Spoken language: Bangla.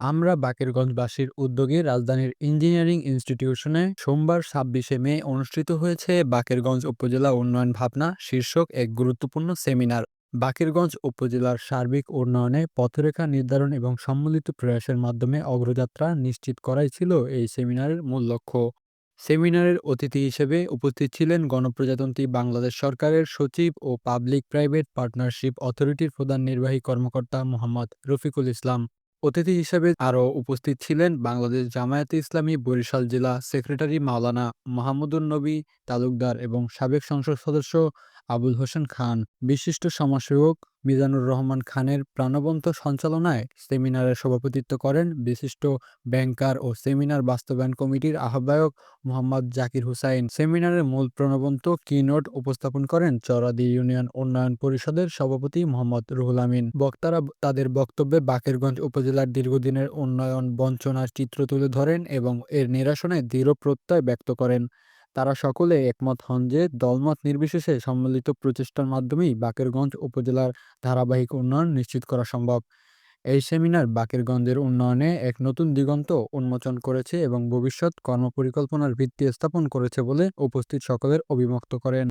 আমরা বাকেরগঞ্জবাসীর উদ্যোগে রাজধানীর ইঞ্জিনিয়ারিং ইনস্টিটিউশনে সোমবার ছাব্বিশে মে অনুষ্ঠিত হয়েছে বাকেরগঞ্জ উপজেলা উন্নয়ন ভাবনা শীর্ষক এক গুরুত্বপূর্ণ সেমিনার। বাকেরগঞ্জ উপজেলার সার্বিক উন্নয়নে পথরেখা নির্ধারণ এবং সম্মিলিত প্রয়াসের মাধ্যমে অগ্রযাত্রা নিশ্চিত করাই ছিল এই সেমিনারের মূল লক্ষ্য। সেমিনারের অতিথি হিসেবে উপস্থিত ছিলেন গণপ্রজাতন্ত্রী বাংলাদেশ সরকারের সচিব ও পাবলিক প্রাইভেট পার্টনারশিপ অথরিটির প্রধান নির্বাহী কর্মকর্তা মোহাম্মদ রফিকুল ইসলাম। অতিথি হিসেবে আরও উপস্থিত ছিলেন বাংলাদেশ জামায়াতে ইসলামী বরিশাল জেলা সেক্রেটারি মাওলানা মাহমুদুন নবী, তালুকদার এবং সাবেক সংসদ সদস্য আবুল হোসেন খান। বিশিষ্ট সমাজসেবক মিজানুর রহমান খানের প্রাণবন্ত সঞ্চালনায় সেমিনারে সভাপতিত্ব করেন বিশিষ্ট ব্যাংকার ও সেমিনার বাস্তবায়ন কমিটির আহ্বায়ক মোহাম্মদ জাকির হুসাইন। সেমিনারের মূল প্রাণবন্ত কিনোট উপস্থাপন করেন চরাদি ইউনিয়ন উন্নয়ন পরিষদের সভাপতি মোহাম্মদ রুহুল আমিন। বক্তারা তাদের বক্তব্যে বাকেরগঞ্জ উপজেলার দীর্ঘদিনের উন্নয়ন বঞ্চনার চিত্র তুলে ধরেন এবং এর নিরসনে দৃঢ় প্রত্যয় ব্যক্ত করেন। তারা সকলে একমত হন যে দলমত নির্বিশেষে সম্মিলিত প্রচেষ্টার মাধ্যমেই বাকেরগঞ্জ উপজেলার ধারাবাহিক উন্নয়ন নিশ্চিত করা সম্ভব। এই সেমিনার বাকেরগঞ্জের উন্নয়নে এক নতুন দিগন্ত উন্মোচন করেছে এবং ভবিষ্যৎ কর্মপরিকল্পনার ভিত্তি স্থাপন করেছে বলে উপস্থিত সকলের অভিমুক্ত করেন।